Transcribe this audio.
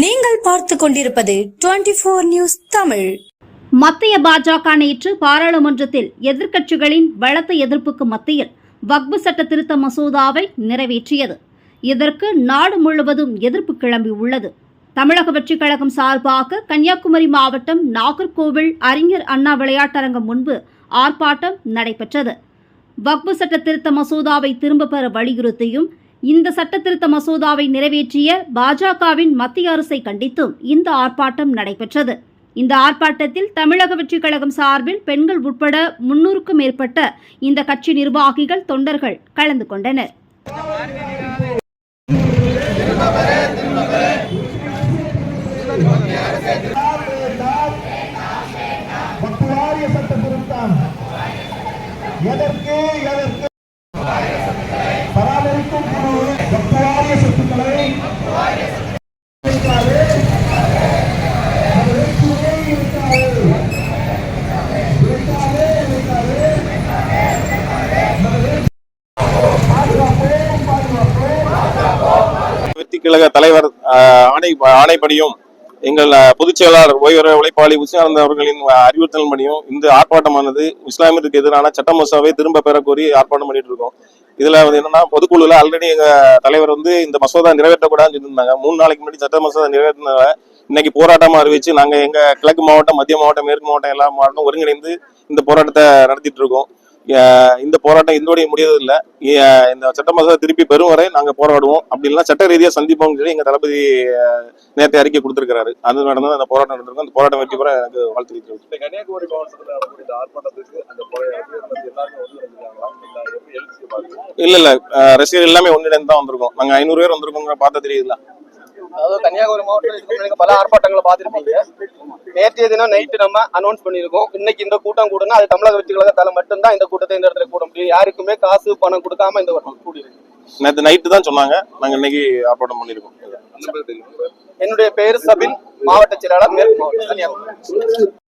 நீங்கள் பார்த்து கொண்டிருப்பது டுவெண்டி போர் நியூஸ் தமிழ். மத்திய பாஜக நேற்று பாராளுமன்றத்தில் எதிர்க்கட்சிகளின் பலத்த எதிர்ப்புக்கு மத்தியில் வக்பு சட்ட திருத்த மசோதாவை நிறைவேற்றியது. இதற்கு நாடு முழுவதும் எதிர்ப்பு கிளம்பியுள்ளது தமிழக வெற்றிக் கழகம் சார்பாக கன்னியாகுமரி மாவட்டம் நாகர்கோவில் அறிஞர் அண்ணா விளையாட்டரங்கம் முன்பு ஆர்ப்பாட்டம் நடைபெற்றது. வக்பு சட்ட திருத்த மசோதாவை திரும்பப் பெற வலியுறுத்தியும் இந்த சட்டத்திருத்த மசோதாவை நிறைவேற்றிய பாஜகவின் மத்திய அரசை கண்டித்தும் இந்த ஆர்ப்பாட்டம் நடைபெற்றது. இந்த ஆர்ப்பாட்டத்தில் தமிழக வெற்றிக் கழகம் சார்பில் பெண்கள் உட்பட முன்னூறுக்கும் மேற்பட்ட இந்த கட்சி நிர்வாகிகள் தொண்டர்கள் கலந்து கொண்டனர். எதற்கு எதற்கு கழக தலைவர் ஆணை ஆணைப்படியும் எங்கள் பொதுச்செயலாளர் பொதுச் செயலாளர் உழைப்பாளி உச்சானந்த அவர்களின் ஆஹ், அறிவுறுத்தல்படியும் இந்த ஆர்ப்பாட்டமானது இஸ்லாமியருக்கு எதிரான சட்ட மசோதாவை திரும்ப பெற கோரி ஆர்ப்பாட்டம் பண்ணிட்டு இருக்கோம். இதுல வந்து என்னன்னா பொதுக்குழுல ஆல்ரெடி எங்க தலைவர் வந்து இந்த மசோதா நிறைவேற்றக்கூடாதுன்னு சொல்லியிருந்தாங்க. மூணு நாளைக்கு முன்னாடி சட்ட மசோதா நிறைவேற்றினால இன்னைக்கு போராட்டமா அறிவிச்சு நாங்க எங்க கிழக்கு மாவட்டம் மத்திய மாவட்டம் மேற்கு மாவட்டம் எல்லா மாவட்டம் ஒருங்கிணைந்து இந்த போராட்டத்தை நடத்திட்டு இருக்கோம். இந்த போராட்டம் இதோடய முடியறதில்லை ஆஹ், இந்த சட்ட மசோதா திருப்பி பெறும் வரை நாங்க போராடுவோம். அப்படி இல்லைன்னா சட்ட ரீதியா சந்திப்போம்னு சொல்லி எங்க தளபதி நேற்று அறிக்கை கொடுத்திருக்காரு அது நடந்தது அந்த போராட்டம் நடந்திருக்கும். அந்த போராட்டம் வெற்றி பெற எனக்கு வாழ்த்து இந்த கன்னியாகுமரி மாவட்டத்துல இல்ல இல்ல இல்ல ரசிகர்கள் எல்லாமே ஒன்றிணைந்து தான் வந்திருக்கோம். நாங்க ஐநூறு பேர் வந்திருக்கோங்கிற பார்த்தா தெரியுதுல அதாவது கன்னியாகுமரி மாவட்டத்தில் இதுக்கு முன்னாடி பல ஆர்ப்பாட்டங்களை பார்த்திருப்பீங்க. நேற்றைய தினம் நைட்டு நம்ம அனௌன்ஸ் பண்ணியிருக்கோம். இன்னைக்கு இந்த கூட்டம் கூடனா அது தமிழக வெற்றி கழகத்தால மட்டும்தான் இந்த கூட்டத்தை இந்த இடத்துல கூட முடியும். யாருக்குமே காசு பணம் கொடுக்காம இந்த கூட்டம் கூடியிருக்கு. நேற்று நைட்டு தான் சொன்னாங்க. நாங்க இன்னைக்கு ஆர்ப்பாட்டம் பண்ணியிருக்கோம். என்னுடைய பெயர் சபின் மாவட்ட செயலாளர் மேற்கு மாவட்டம் கன்னியாகுமரி.